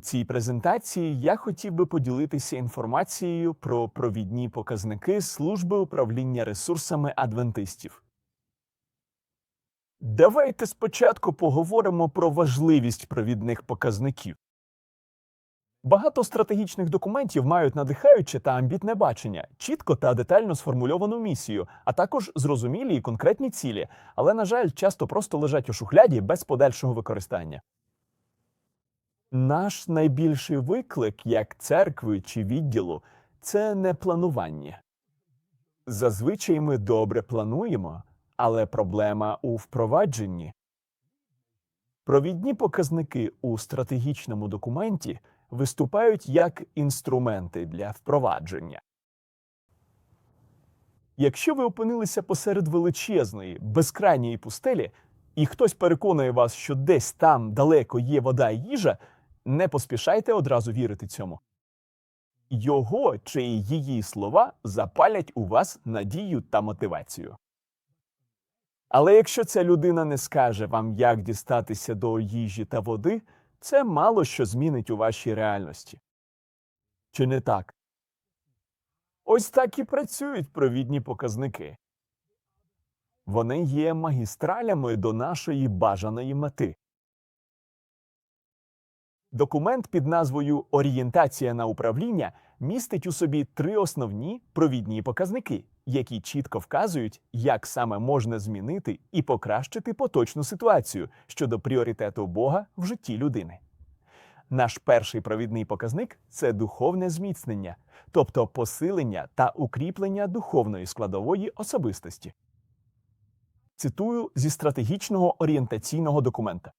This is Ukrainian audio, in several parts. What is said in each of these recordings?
У цій презентації я хотів би поділитися інформацією про провідні показники служби управління ресурсами адвентистів. Давайте спочатку поговоримо про важливість провідних показників. Багато стратегічних документів мають надихаюче та амбітне бачення, чітко та детально сформульовану місію, а також зрозумілі і конкретні цілі, але, на жаль, часто просто лежать у шухляді без подальшого використання. Наш найбільший виклик, як церкви чи відділу, це не планування. Зазвичай ми добре плануємо, але проблема у впровадженні. Провідні показники у стратегічному документі виступають як інструменти для впровадження. Якщо ви опинилися посеред величезної, безкрайньої пустелі, і хтось переконує вас, що десь там далеко є вода і їжа, не поспішайте одразу вірити цьому. Його чи її слова запалять у вас надію та мотивацію. Але якщо ця людина не скаже вам, як дістатися до їжі та води, це мало що змінить у вашій реальності. Чи не так? Ось так і працюють провідні показники. Вони є магістралями до нашої бажаної мети. Документ під назвою Орієнтація на управління містить у собі три основні провідні показники, які чітко вказують, як саме можна змінити і покращити поточну ситуацію щодо пріоритету Бога в житті людини. Наш перший провідний показник це духовне зміцнення, тобто посилення та укріплення духовної складової особистості. Цитую зі стратегічного орієнтаційного документа.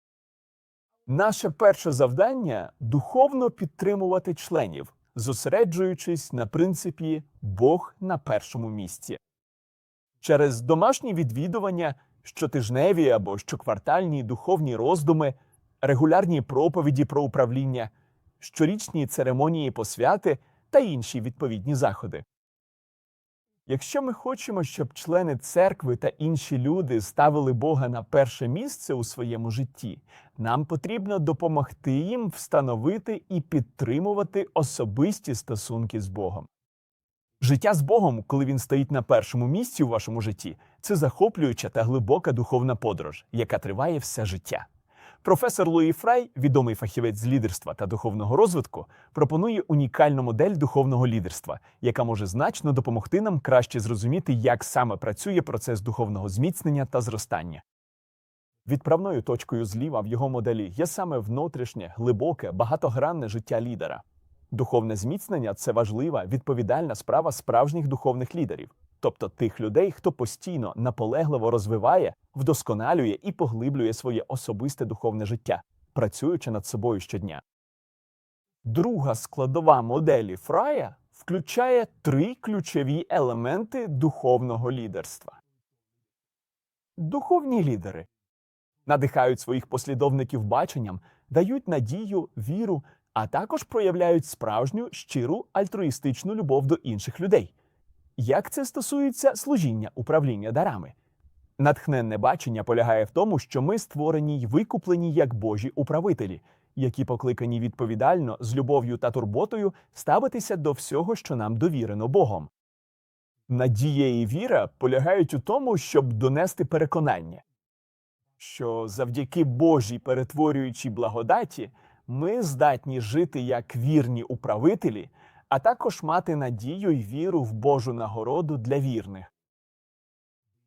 Наше перше завдання духовно підтримувати членів, зосереджуючись на принципі Бог на першому місці. Через домашні відвідування, щотижневі або щоквартальні духовні роздуми, регулярні проповіді про управління, щорічні церемонії посвяти та інші відповідні заходи. Якщо ми хочемо, щоб члени церкви та інші люди ставили Бога на перше місце у своєму житті, нам потрібно допомогти їм встановити і підтримувати особисті стосунки з Богом. Життя з Богом, коли він стоїть на першому місці у вашому житті, це захоплююча та глибока духовна подорож, яка триває все життя. Професор Луї Фрай, відомий фахівець з лідерства та духовного розвитку, пропонує унікальну модель духовного лідерства, яка може значно допомогти нам краще зрозуміти, як саме працює процес духовного зміцнення та зростання. Відправною точкою зліва в його моделі є саме внутрішнє, глибоке, багатогранне життя лідера. Духовне зміцнення це важлива, відповідальна справа справжніх духовних лідерів, тобто тих людей, хто постійно наполегливо розвиває, вдосконалює і поглиблює своє особисте духовне життя, працюючи над собою щодня. Друга складова моделі Фрая включає три ключові елементи духовного лідерства. Духовні лідери надихають своїх послідовників баченням, дають надію, віру, а також проявляють справжню щиру альтруїстичну любов до інших людей. Як це стосується служіння управління дарами? Натхненне бачення полягає в тому, що ми створені й викуплені як Божі управителі, які покликані відповідально з любов'ю та турботою ставитися до всього, що нам довірено Богом. Надія і віра полягають у тому, щоб донести переконання, що завдяки Божій перетворюючій благодаті ми здатні жити як вірні управителі, а також мати надію й віру в Божу нагороду для вірних.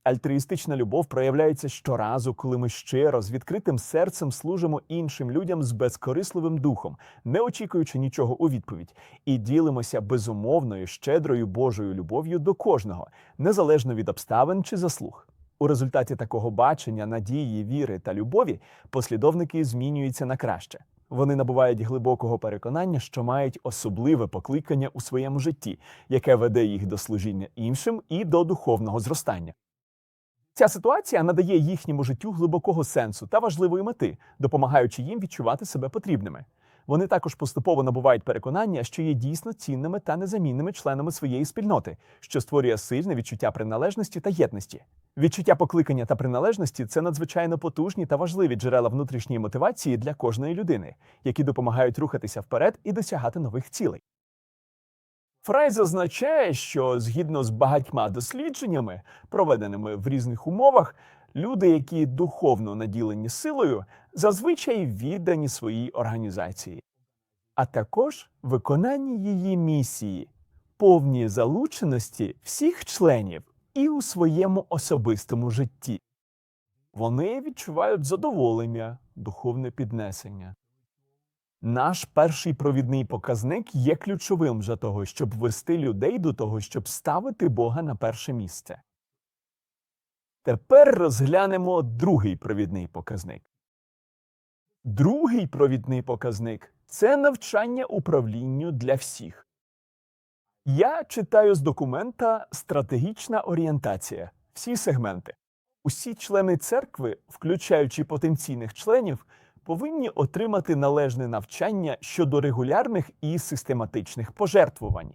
Альтруїстична любов проявляється щоразу, коли ми щиро з відкритим серцем служимо іншим людям з безкорисливим духом, не очікуючи нічого у відповідь, і ділимося безумовною, щедрою Божою любов'ю до кожного, незалежно від обставин чи заслуг. У результаті такого бачення, надії, віри та любові послідовники змінюються на краще. Вони набувають глибокого переконання, що мають особливе покликання у своєму житті, яке веде їх до служіння іншим і до духовного зростання. Ця ситуація надає їхньому життю глибокого сенсу та важливої мети, допомагаючи їм відчувати себе потрібними. Вони також поступово набувають переконання, що є дійсно цінними та незамінними членами своєї спільноти, що створює сильне відчуття приналежності та єдності. Відчуття покликання та приналежності це надзвичайно потужні та важливі джерела внутрішньої мотивації для кожної людини, які допомагають рухатися вперед і досягати нових цілей. Фрай зазначає, що згідно з багатьма дослідженнями, проведеними в різних умовах, люди, які духовно наділені силою, зазвичай віддані своїй організації, а також виконанні її місії, повні залученості всіх членів і у своєму особистому житті. Вони відчувають задоволення, духовне піднесення. Наш перший провідний показник є ключовим для того, щоб вести людей до того, щоб ставити Бога на перше місце. Тепер розглянемо другий провідний показник. Другий провідний показник це навчання управлінню для всіх. Я читаю з документа Стратегічна орієнтація. Всі сегменти. Усі члени церкви, включаючи потенційних членів, повинні отримати належне навчання щодо регулярних і систематичних пожертвувань,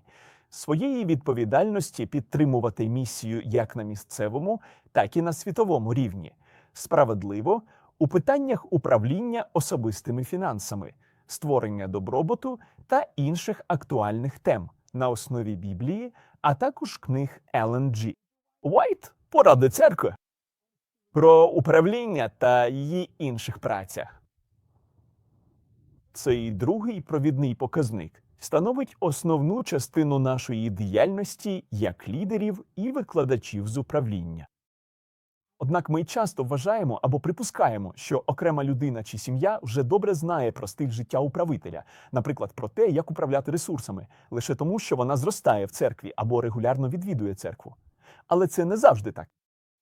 своєї відповідальності підтримувати місію як на місцевому, так і на світовому рівні, справедливо у питаннях управління особистими фінансами, створення добробуту та інших актуальних тем на основі Біблії, а також книг Джі. Уайт поради церкви про управління та її інших працях. Цей другий провідний показник становить основну частину нашої діяльності як лідерів і викладачів з управління. Однак ми часто вважаємо або припускаємо, що окрема людина чи сім'я вже добре знає про стиль життя управителя, наприклад, про те, як управляти ресурсами, лише тому, що вона зростає в церкві або регулярно відвідує церкву. Але це не завжди так.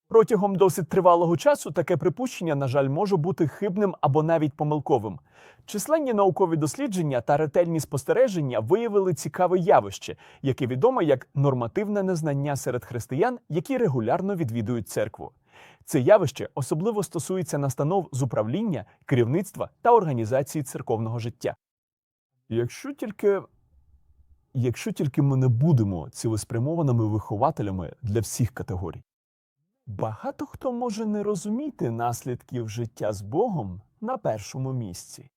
Протягом досить тривалого часу таке припущення, на жаль, може бути хибним або навіть помилковим. Численні наукові дослідження та ретельні спостереження виявили цікаве явище, яке відомо як нормативне незнання серед християн, які регулярно відвідують церкву. Це явище особливо стосується настанов з управління, керівництва та організації церковного життя. Якщо тільки, якщо тільки ми не будемо цілеспрямованими вихователями для всіх категорій. Багато хто може не розуміти наслідків життя з Богом на першому місці.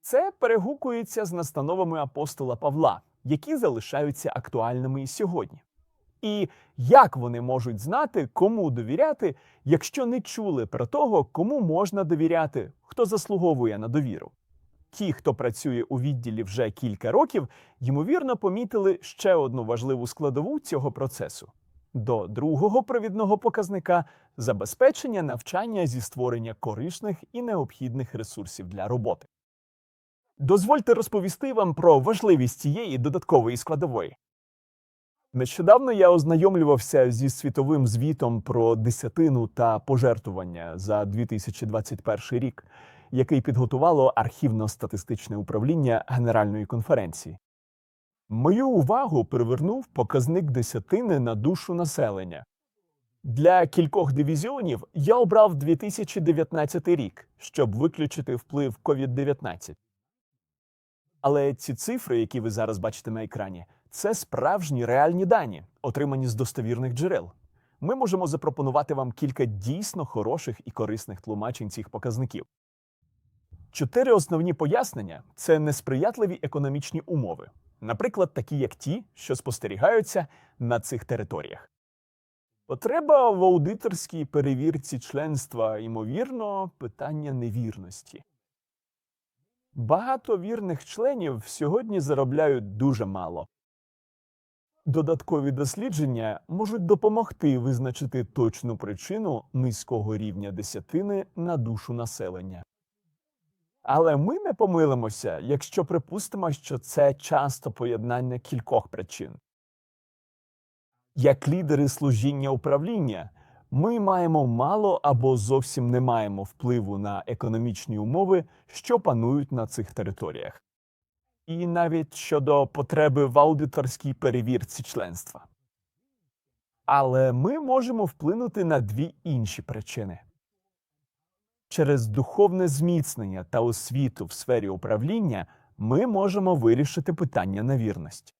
Це перегукується з настановами апостола Павла, які залишаються актуальними і сьогодні. І як вони можуть знати, кому довіряти, якщо не чули про того, кому можна довіряти, хто заслуговує на довіру? Ті, хто працює у відділі вже кілька років, ймовірно помітили ще одну важливу складову цього процесу до другого провідного показника забезпечення навчання зі створення корисних і необхідних ресурсів для роботи. Дозвольте розповісти вам про важливість цієї додаткової складової. Нещодавно я ознайомлювався зі світовим звітом про десятину та пожертвування за 2021 рік, який підготувало архівно-статистичне управління Генеральної конференції. Мою увагу привернув показник десятини на душу населення. Для кількох дивізіонів я обрав 2019 рік, щоб виключити вплив COVID-19. Але ці цифри, які ви зараз бачите на екрані, це справжні реальні дані, отримані з достовірних джерел. Ми можемо запропонувати вам кілька дійсно хороших і корисних тлумачень цих показників. Чотири основні пояснення це несприятливі економічні умови, наприклад, такі як ті, що спостерігаються на цих територіях. Потреба в аудиторській перевірці членства, ймовірно, питання невірності. Багато вірних членів сьогодні заробляють дуже мало. Додаткові дослідження можуть допомогти визначити точну причину низького рівня десятини на душу населення. Але ми не помилимося, якщо припустимо, що це часто поєднання кількох причин. Як лідери служіння управління, ми маємо мало або зовсім не маємо впливу на економічні умови, що панують на цих територіях, і навіть щодо потреби в аудиторській перевірці членства. Але ми можемо вплинути на дві інші причини. Через духовне зміцнення та освіту в сфері управління ми можемо вирішити питання на вірність.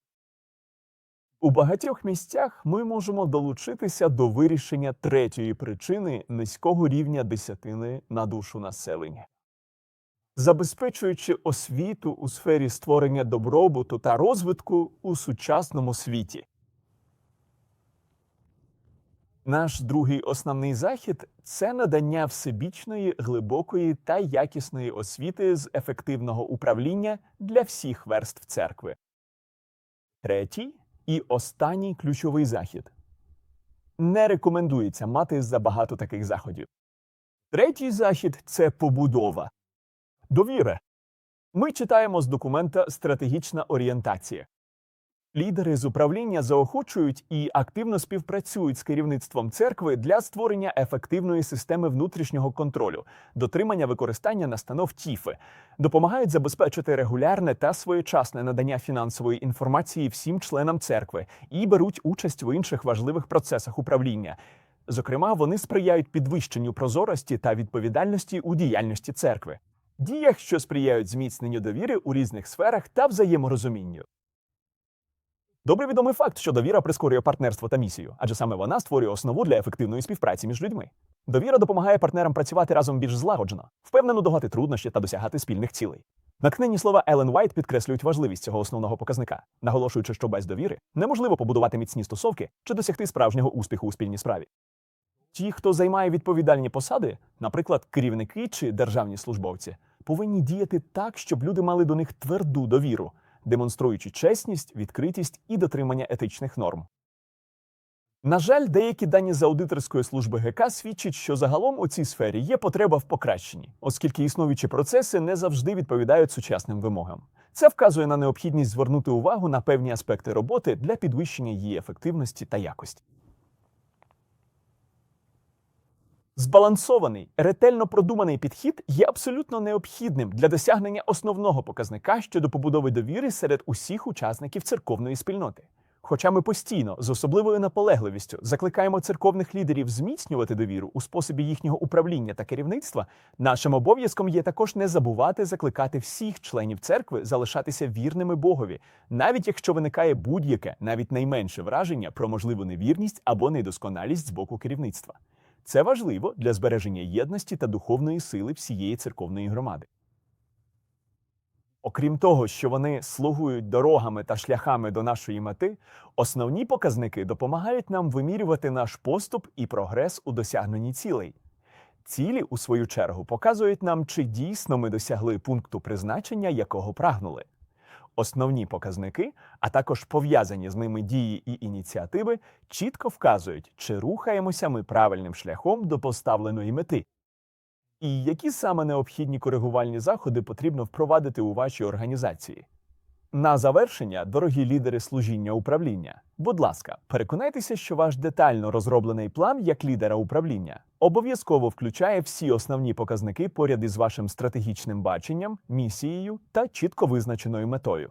У багатьох місцях ми можемо долучитися до вирішення третьої причини низького рівня десятини на душу населення. Забезпечуючи освіту у сфері створення добробуту та розвитку у сучасному світі. Наш другий основний захід це надання всебічної, глибокої та якісної освіти з ефективного управління для всіх верств церкви. Третій і останній ключовий захід. Не рекомендується мати забагато таких заходів. Третій захід це побудова. Довіра. Ми читаємо з документа Стратегічна орієнтація. Лідери з управління заохочують і активно співпрацюють з керівництвом церкви для створення ефективної системи внутрішнього контролю, дотримання використання настанов ТІФи, допомагають забезпечити регулярне та своєчасне надання фінансової інформації всім членам церкви і беруть участь в інших важливих процесах управління. Зокрема, вони сприяють підвищенню прозорості та відповідальності у діяльності церкви, діях, що сприяють зміцненню довіри у різних сферах та взаєморозумінню. Добре відомий факт, що довіра прискорює партнерство та місію, адже саме вона створює основу для ефективної співпраці між людьми. Довіра допомагає партнерам працювати разом більш злагоджено, впевнено долати труднощі та досягати спільних цілей. Натхненні слова Елен Вайт підкреслюють важливість цього основного показника, наголошуючи, що без довіри неможливо побудувати міцні стосовки чи досягти справжнього успіху у спільній справі. Ті, хто займає відповідальні посади, наприклад, керівники чи державні службовці, повинні діяти так, щоб люди мали до них тверду довіру, демонструючи чесність, відкритість і дотримання етичних норм. На жаль, деякі дані з аудиторської служби ГК свідчать, що загалом у цій сфері є потреба в покращенні, оскільки існуючі процеси не завжди відповідають сучасним вимогам. Це вказує на необхідність звернути увагу на певні аспекти роботи для підвищення її ефективності та якості. Збалансований, ретельно продуманий підхід є абсолютно необхідним для досягнення основного показника щодо побудови довіри серед усіх учасників церковної спільноти. Хоча ми постійно з особливою наполегливістю закликаємо церковних лідерів зміцнювати довіру у способі їхнього управління та керівництва, нашим обов'язком є також не забувати закликати всіх членів церкви залишатися вірними Богові, навіть якщо виникає будь-яке, навіть найменше враження про можливу невірність або недосконалість з боку керівництва. Це важливо для збереження єдності та духовної сили всієї церковної громади. Окрім того, що вони слугують дорогами та шляхами до нашої мети, основні показники допомагають нам вимірювати наш поступ і прогрес у досягненні цілей. Цілі, у свою чергу, показують нам, чи дійсно ми досягли пункту призначення, якого прагнули. Основні показники, а також пов'язані з ними дії і ініціативи, чітко вказують, чи рухаємося ми правильним шляхом до поставленої мети. І які саме необхідні коригувальні заходи потрібно впровадити у вашій організації. На завершення, дорогі лідери служіння управління, будь ласка, переконайтеся, що ваш детально розроблений план як лідера управління обов'язково включає всі основні показники поряд із вашим стратегічним баченням, місією та чітко визначеною метою.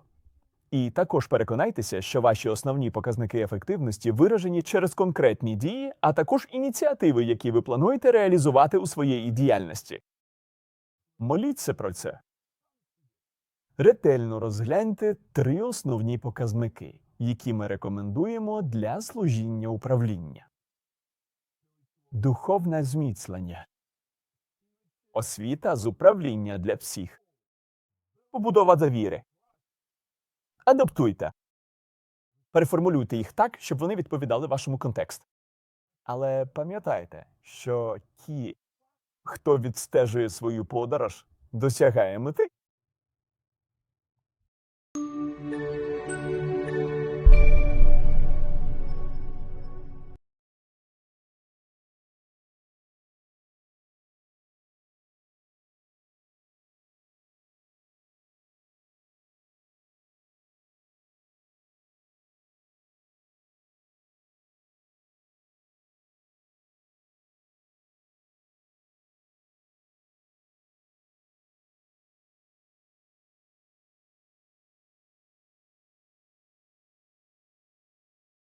І також переконайтеся, що ваші основні показники ефективності виражені через конкретні дії, а також ініціативи, які ви плануєте реалізувати у своїй діяльності. Моліться про це. Ретельно розгляньте три основні показники, які ми рекомендуємо для служіння управління. Духовне зміцлення. Освіта з управління для всіх. Побудова довіри. Адаптуйте. Переформулюйте їх так, щоб вони відповідали вашому контексту. Але пам'ятайте, що ті, хто відстежує свою подорож, досягає мети. Música